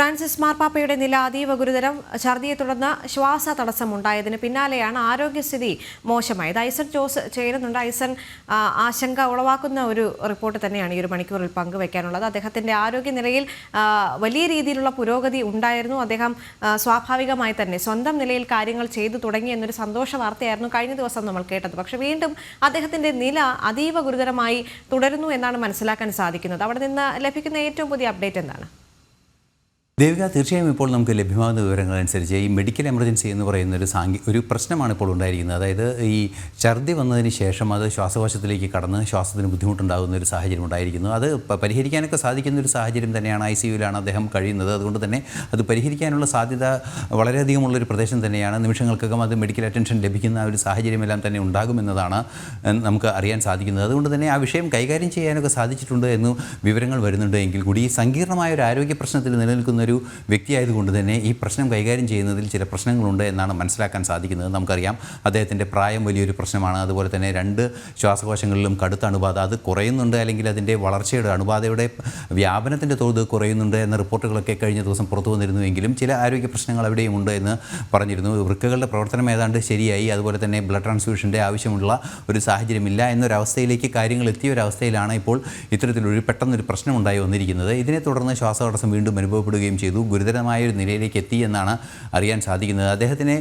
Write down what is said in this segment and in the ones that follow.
Francis മാർപ്പാപ്പയുടെ നില അതീവ ഗുരുതരം. ഛർദിയെ തുടർന്ന് ശ്വാസ തടസ്സമുണ്ടായതിന് പിന്നാലെയാണ് ആരോഗ്യസ്ഥിതി മോശമായത്. ഐസൺ ജോസ് ചേരുന്നുണ്ട്. ഐസൺ ആശങ്ക ഉളവാക്കുന്ന ഒരു റിപ്പോർട്ട് തന്നെയാണ് ഈ ഒരു മണിക്കൂറിൽ പങ്കുവെക്കാനുള്ളത്. അദ്ദേഹത്തിന്റെ ആരോഗ്യനിലയിൽ വലിയ രീതിയിലുള്ള പുരോഗതി ഉണ്ടായിരുന്നു. അദ്ദേഹം സ്വാഭാവികമായി തന്നെ സ്വന്തം നിലയിൽ കാര്യങ്ങൾ ചെയ്തു തുടങ്ങി എന്നൊരു സന്തോഷ വാർത്തയായിരുന്നു കഴിഞ്ഞ ദിവസം നമ്മൾ കേട്ടത്. പക്ഷെ വീണ്ടും അദ്ദേഹത്തിന്റെ നില അതീവ ഗുരുതരമായി തുടരുന്നു എന്നാണ് മനസ്സിലാക്കാൻ സാധിക്കുന്നത്. അവിടെ നിന്ന് ലഭിക്കുന്ന ഏറ്റവും പുതിയ അപ്ഡേറ്റ് എന്താണ്? ദേവിക തീർച്ചയായും ഇപ്പോൾ നമുക്ക് ലഭ്യമാകുന്ന വിവരങ്ങൾ അനുസരിച്ച് ഈ മെഡിക്കൽ എമർജൻസി എന്ന് പറയുന്ന ഒരു സാങ്കി ഒരു പ്രശ്നമാണ് ഇപ്പോൾ ഉണ്ടായിരിക്കുന്നത്. അതായത് ഈ ഛർദി വന്നതിന് ശേഷം അത് ശ്വാസകോശത്തിലേക്ക് കടന്ന് ശ്വാസത്തിന് ബുദ്ധിമുട്ടുണ്ടാകുന്ന ഒരു സാഹചര്യം ഉണ്ടായിരിക്കുന്നു. അത് പരിഹരിക്കാനൊക്കെ സാധിക്കുന്ന ഒരു സാഹചര്യം തന്നെയാണ് ഐ സി യുവിലാണ് അദ്ദേഹം കഴിയുന്നത്. അതുകൊണ്ട് തന്നെ അത് പരിഹരിക്കാനുള്ള സാധ്യത വളരെയധികമുള്ളൊരു പ്രദേശം തന്നെയാണ്. നിമിഷങ്ങൾക്കകം അത് മെഡിക്കൽ അറ്റൻഷൻ ലഭിക്കുന്ന ഒരു സാഹചര്യമെല്ലാം തന്നെ ഉണ്ടാകുമെന്നതാണ് നമുക്ക് അറിയാൻ സാധിക്കുന്നത്. അതുകൊണ്ട് തന്നെ ആ വിഷയം കൈകാര്യം ചെയ്യാനൊക്കെ സാധിച്ചിട്ടുണ്ട് എന്ന് വിവരങ്ങൾ വരുന്നുണ്ട്. എങ്കിൽ കൂടി ഈ സങ്കീർണമായ ഒരു ആരോഗ്യ പ്രശ്നത്തിൽ നിലനിൽക്കുന്ന ഒരു വ്യക്തിയായതുകൊണ്ട് തന്നെ ഈ പ്രശ്നം കൈകാര്യം ചെയ്യുന്നതിൽ ചില പ്രശ്നങ്ങളുണ്ട് എന്നാണ് മനസ്സിലാക്കാൻ സാധിക്കുന്നത്. നമുക്കറിയാം അദ്ദേഹത്തിന്റെ പ്രായം വലിയൊരു പ്രശ്നമാണ്. അതുപോലെ തന്നെ രണ്ട് ശ്വാസകോശങ്ങളിലും കടുത്ത അണുബാധ. അത് കുറയുന്നുണ്ട് അല്ലെങ്കിൽ അതിന്റെ വളർച്ചയുടെ അണുബാധയുടെ വ്യാപനത്തിന്റെ തോത് കുറയുന്നുണ്ട് എന്ന റിപ്പോർട്ടുകളൊക്കെ കഴിഞ്ഞ ദിവസം പുറത്തു വന്നിരുന്നുവെങ്കിലും ചില ആരോഗ്യ പ്രശ്നങ്ങൾ അവിടെയും ഉണ്ട് എന്ന് പറഞ്ഞിരുന്നു. വൃക്കകളുടെ പ്രവർത്തനം ഏതാണ്ട് ശരിയായി. അതുപോലെ തന്നെ ബ്ലഡ് ട്രാൻസ്ഫ്യൂഷന്റെ ആവശ്യമുള്ള ഒരു സാഹചര്യമില്ല എന്നൊരവസ്ഥയിലേക്ക് കാര്യങ്ങൾ എത്തിയ ഒരു അവസ്ഥയിലാണ് ഇപ്പോൾ ഇത്തരത്തിലൊരു പെട്ടെന്നൊരു പ്രശ്നമുണ്ടായി വന്നിരിക്കുന്നത്. ഇതിനെ തുടർന്ന് ശ്വാസതടസ്സം വീണ്ടും അനുഭവപ്പെടുകയും ചെയ്തു ഗുരുതരമായ ഒരു നിലയിലേക്ക് എത്തി എന്നാണ് അറിയാൻ സാധിക്കുന്നത്. അദ്ദേഹത്തിനെ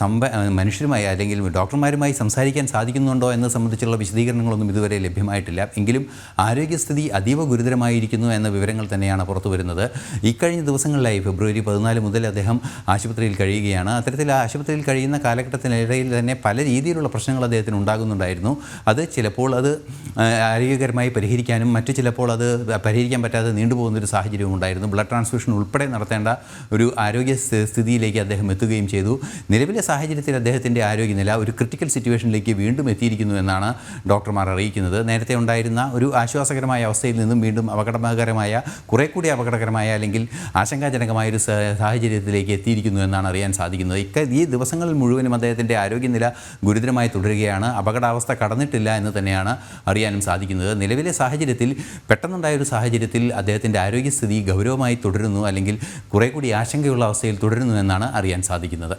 സമ്പ മനുഷ്യരുമായി അല്ലെങ്കിൽ ഡോക്ടർമാരുമായി സംസാരിക്കാൻ സാധിക്കുന്നുണ്ടോ എന്നത് സംബന്ധിച്ചുള്ള വിശദീകരണങ്ങളൊന്നും ഇതുവരെ ലഭ്യമായിട്ടില്ല. എങ്കിലും ആരോഗ്യസ്ഥിതി അതീവ ഗുരുതരമായിരിക്കുന്നു എന്ന വിവരങ്ങൾ തന്നെയാണ് പുറത്തു വരുന്നത്. ഇക്കഴിഞ്ഞ ദിവസങ്ങളിലായി ഫെബ്രുവരി പതിനാല് മുതൽ അദ്ദേഹം ആശുപത്രിയിൽ കഴിയുകയാണ്. അത്തരത്തിൽ ആശുപത്രിയിൽ കഴിയുന്ന കാലഘട്ടത്തിനിടയിൽ തന്നെ പല രീതിയിലുള്ള പ്രശ്നങ്ങൾ അദ്ദേഹത്തിന് ഉണ്ടാകുന്നുണ്ടായിരുന്നു. അത് ചിലപ്പോൾ അത് ആരോഗ്യകരമായി പരിഹരിക്കാനും മറ്റു ചിലപ്പോൾ അത് പരിഹരിക്കാൻ പറ്റാതെ നീണ്ടുപോകുന്ന ഒരു സാഹചര്യവും ഉണ്ടായിരുന്നു. ബ്ലഡ് ട്രാൻസ്ഫ്യൂഷൻ ഉൾപ്പെടെ നടത്തേണ്ട ഒരു ആരോഗ്യ സ്ഥിതിയിലേക്ക് അദ്ദേഹം എത്തുകയും ചെയ്തു. നിലവിലെ സാഹചര്യത്തിൽ അദ്ദേഹത്തിന്റെ ആരോഗ്യനില ഒരു ക്രിട്ടിക്കൽ സിറ്റുവേഷനിലേക്ക് വീണ്ടും എത്തിയിരിക്കുന്നു എന്നാണ് ഡോക്ടർമാർ അറിയിക്കുന്നത്. നേരത്തെ ഉണ്ടായിരുന്ന ഒരു ആശ്വാസകരമായ അവസ്ഥയിൽ നിന്നും വീണ്ടും അപകടകരമായ കുറേ കൂടി അപകടകരമായ അല്ലെങ്കിൽ ആശങ്കാജനകമായ ഒരു സാഹചര്യത്തിലേക്ക് എത്തിയിരിക്കുന്നു എന്നാണ് അറിയാൻ സാധിക്കുന്നത്. ഇക്ക ഈ ദിവസങ്ങളിൽ മുഴുവനും അദ്ദേഹത്തിന്റെ ആരോഗ്യനില ഗുരുതരമായി തുടരുകയാണ്. അപകടാവസ്ഥ കടന്നിട്ടില്ല എന്ന് തന്നെയാണ് അറിയാനും സാധിക്കുന്നത്. നിലവിലെ സാഹചര്യത്തിൽ പെട്ടെന്നുണ്ടായ ഒരു സാഹചര്യത്തിൽ അദ്ദേഹത്തിന്റെ ആരോഗ്യസ്ഥിതി ഗൗരവമായി തുടരുന്നു അല്ലെങ്കിൽ കുറേ കൂടി ആശങ്കയുള്ള അവസ്ഥയിൽ തുടരുന്നു എന്നാണ് അറിയാൻ സാധിക്കുന്നത്.